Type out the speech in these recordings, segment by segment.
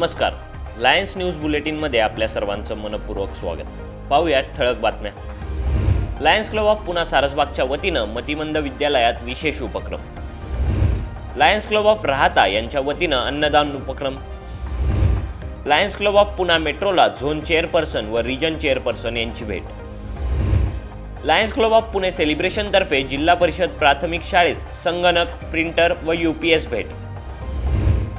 नमस्कार. Lions news बुलेटिनमध्ये आपल्या सर्वांचं मनपूर्वक स्वागत. पाहूयात ठळक बातम्या. लायन्स क्लब ऑफ पुणा सारसबागच्या वतीनं मतिमंद विद्यालयात विशेष उपक्रम. लायन्स क्लब ऑफ राहता यांच्या वतीनं अन्नदान उपक्रम. लायन्स क्लब ऑफ पुणा मेट्रोला झोन चेअरपर्सन व रिजन चेअरपर्सन यांची भेट. लायन्स क्लब ऑफ पुणे सेलिब्रेशनतर्फे जिल्हा परिषद प्राथमिक शाळेस संगणक प्रिंटर व यू पी एस भेट.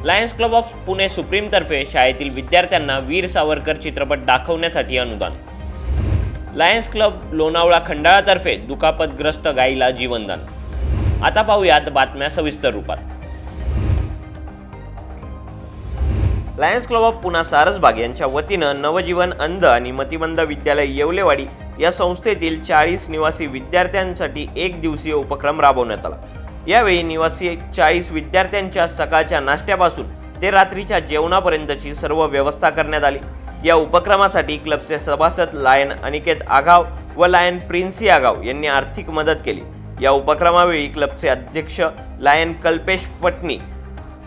लायन्स क्लब ऑफ पुणे सुप्रीमतर्फे शाळेतील विद्यार्थ्यांना वीर सावरकर चित्रपट दाखवण्यासाठी अनुदान. लायन्स क्लब लोणावळा खंडाळातर्फे दुखापतग्रस्त गायीला जीवनदान. आता पाहूयात बातम्या सविस्तर रूपात. Lions club of Poona Sarasbaug यांच्या वतीनं नवजीवन अंध आणि मतिमंद विद्यालय येवलेवाडी या संस्थेतील चाळीस निवासी विद्यार्थ्यांसाठी एक दिवसीय उपक्रम राबवण्यात आला. यावेळी निवासी चाळीस विद्यार्थ्यांच्या सकाळच्या नाश्त्यापासून ते रात्रीच्या जेवणापर्यंतची सर्व व्यवस्था करण्यात आली. या उपक्रमासाठी क्लबचे सभासद लायन अनिकेत आघाव व लायन प्रिन्सी आगाव यांनी आर्थिक मदत केली. या उपक्रमावेळी क्लबचे अध्यक्ष लायन कल्पेश पटनी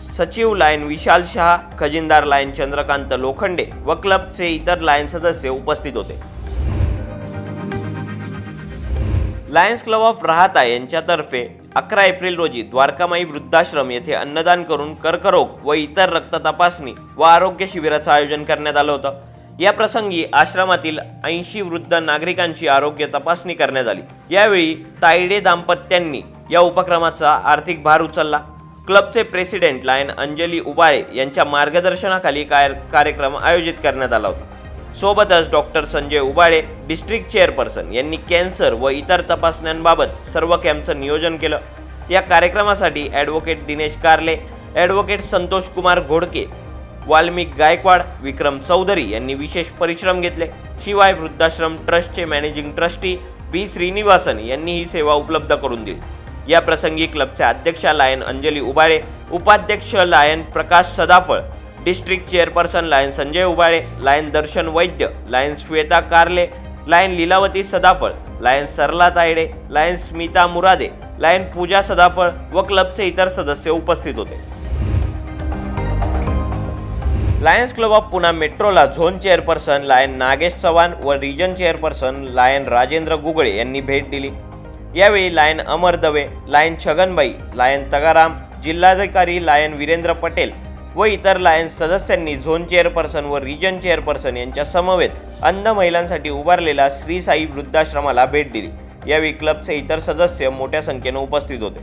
सचिव लायन विशाल शहा खजिनदार लायन चंद्रकांत लोखंडे व क्लबचे इतर लायन सदस्य उपस्थित होते. लायन्स क्लब ऑफ राहता यांच्यातर्फे अकरा एप्रिल रोजी द्वारकामाई वृद्धाश्रम येथे अन्नदान करून कर्करोग व इतर रक्त तपासणी व आरोग्य शिबिराचं आयोजन करण्यात आलं होतं. या प्रसंगी आश्रमातील ऐंशी वृद्ध नागरिकांची आरोग्य तपासणी करण्यात आली. यावेळी तायडे दाम्पत्यांनी या उपक्रमाचा आर्थिक भार उचलला. क्लबचे प्रेसिडेंट लायन अंजली उबाळे यांच्या मार्गदर्शनाखाली काय कार्यक्रम आयोजित करण्यात आला होता. सोबतच doctor Sanjay Ubale district chairperson यांनी कॅन्सर व इतर तपासण्यांबाबत सर्व कॅम्पचं नियोजन केलं. या कार्यक्रमासाठी ॲडव्होकेट दिनेश कारले ॲडव्होकेट संतोष कुमार घोडके वाल्मिक गायकवाड विक्रम चौधरी यांनी विशेष परिश्रम घेतले. शिवाय वृद्धाश्रम ट्रस्टचे मॅनेजिंग ट्रस्टी बी श्रीनिवासन यांनी ही सेवा उपलब्ध करून दिली. या प्रसंगी क्लबच्या अध्यक्षा लायन अंजली उबाळे उपाध्यक्ष lion Prakash Sadaphal district chairperson lion Sanjay Ubale lion Darshan Vaidya lion Shweta Karle lion Lilavati Sadaphal lion Sarla Tayde lion Smita Murade lion Pooja Sadaphal व क्लबचे इतर सदस्य उपस्थित होते. Lions club of Pune मेट्रोला zone chairperson lion Nagesh Chavan व region chairperson lion Rajendra Gugale यांनी भेट दिली. यावेळी lion Amar Dave lion Chhaganbai lion Tagaram जिल्हाधिकारी लायन वीरेंद्र पटेल व इतर लायन्स सदस्यांनी झोन चेअरपर्सन व रिजन चेअरपर्सन यांच्या समवेत अंध महिलांसाठी उभारलेला श्री साई वृद्धाश्रमाला भेट दिली. यावेळी क्लबचे इतर सदस्य मोठ्या संख्येने उपस्थित होते.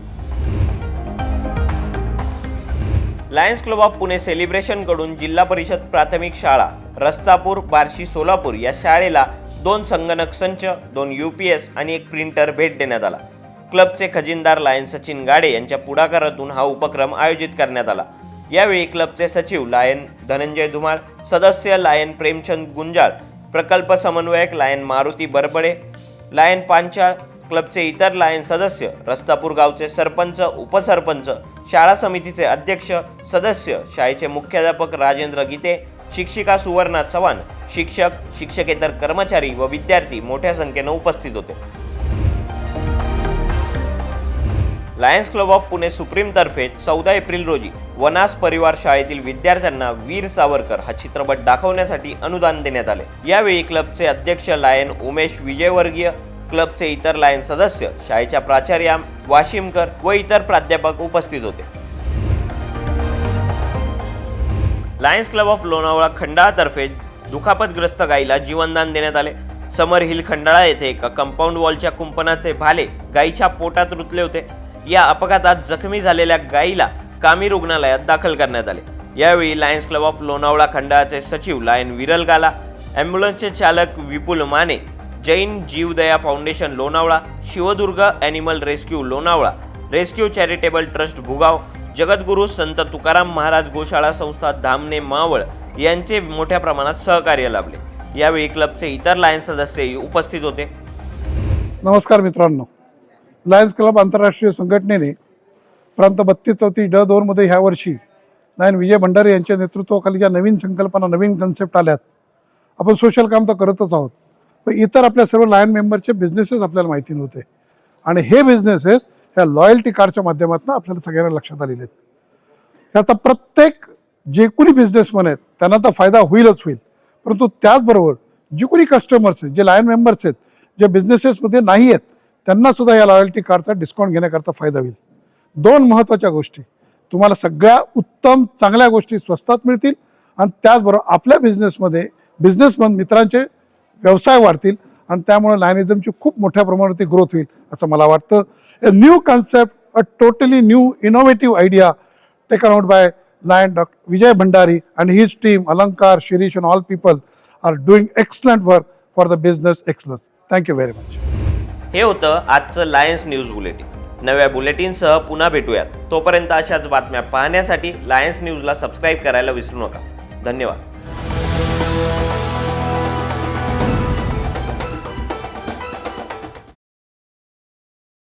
लायन्स क्लब ऑफ पुणे सेलिब्रेशनकडून जिल्हा परिषद प्राथमिक शाळा रस्तापूर बार्शी सोलापूर या शाळेला दोन संगणक संच दोन यू पी एस आणि एक प्रिंटर भेट देण्यात आला. क्लबचे खजिनदार लायन सचिन गाडे यांच्या पुढाकारातून हा उपक्रम आयोजित करण्यात आला. यावेळी क्लबचे सचिव लायन धनंजय धुमाळ सदस्य लायन प्रेमचंद गुंजाळ प्रकल्प समन्वयक लायन मारुती बरबडे लायन पांचाळ क्लबचे इतर लायन सदस्य रस्तापूर गावचे सरपंच उपसरपंच शाळा समितीचे अध्यक्ष सदस्य शाळेचे मुख्याध्यापक राजेंद्र गीते शिक्षिका सुवर्णा चव्हाण शिक्षक शिक्षकेतर कर्मचारी व विद्यार्थी मोठ्या संख्येनं उपस्थित होते. लायन्स क्लब ऑफ पुणे सुप्रीमतर्फे चौदा एप्रिल रोजी वनास परिवार शाळेतील विद्यार्थ्यांना वीर सावरकर हा चित्रपट दाखवण्यासाठी अनुदान देण्यात आले. यावेळी क्लबचे अध्यक्ष लायन उमेश विजयवर्गीय क्लबचे इतर लायन सदस्य शाळेच्या प्राचार्या वाशिमकर व इतर प्राध्यापक उपस्थित होते. लायन्स क्लब ऑफ लोणावळा खंडाळातर्फे दुखापतग्रस्त गायीला जीवनदान देण्यात आले. समर हिल खंडाळा येथे एका कंपाऊंड वॉलच्या कुंपणाचे भाले गायीच्या पोटात रुतले होते. या अपघातात जखमी झालेल्या गायीला कामी रुग्णालयात दाखल करण्यात आले. यावेळी लायन्स क्लब ऑफ लोणावळा खंडाळाचे सचिव लायन विरल गाला ॲम्ब्युलन्सचे चालक Vipul Mane Jain Jivdaya foundation Lonavala Shivdurg animal rescue Lonavala rescue charitable trust Bhugaon Jagadguru Sant Tukaram Maharaj गोशाळा संस्था धामणे मावळ यांचे मोठ्या प्रमाणात सहकार्य लाभले. यावेळी क्लबचे इतर लायन्स सदस्यही उपस्थित होते. नमस्कार मित्रांनो. लायन्स क्लब आंतरराष्ट्रीय संघटनेने प्रांत बत्तीस चौथी ड दोनमध्ये ह्या वर्षी नायन विजय भंडारे यांच्या नेतृत्वाखाली ज्या नवीन संकल्पना नवीन कन्सेप्ट आल्यात आपण सोशल काम तर करतच आहोत. पण इतर आपल्या सर्व लायन मेंबरचे बिझनेसेस आपल्याला माहिती नव्हते. आणि हे बिझनेसेस ह्या लॉयल्टी कार्डच्या माध्यमातून आपल्याला सगळ्यांना लक्षात आलेले आहेत. ह्याचा प्रत्येक जे कोणी बिझनेसमॅन आहेत त्यांना तर फायदा होईलच होईल. परंतु त्याचबरोबर जे कोणी कस्टमर्स आहेत जे लायन मेंबर्स आहेत जे बिझनेसेसमध्ये नाही आहेत त्यांना सुद्धा या लॉयल्टी कार्डचा डिस्काउंट घेण्याकरता फायदा होईल. दोन महत्त्वाच्या गोष्टी. तुम्हाला सगळ्या उत्तम चांगल्या गोष्टी स्वस्तात मिळतील आणि त्याचबरोबर आपल्या बिझनेसमध्ये बिझनेसमन मित्रांचे व्यवसाय वाढतील आणि त्यामुळे लायनिझमची खूप मोठ्या प्रमाणावरती ग्रोथ होईल असं मला वाटतं. A new concept a totally new innovative idea taken out by lion doctor Vijay Bhandari and his team Alankar Shirish and all people are doing excellent work for the business excellence thank you very much हे होतं आजचं Lions news bulletin नव्या बुलेटिनसह पुन्हा भेटूयात. तोपर्यंत अशाच बातम्या पाहण्यासाठी लायन्स न्यूजला सबस्क्राईब करायला विसरू नका. धन्यवाद.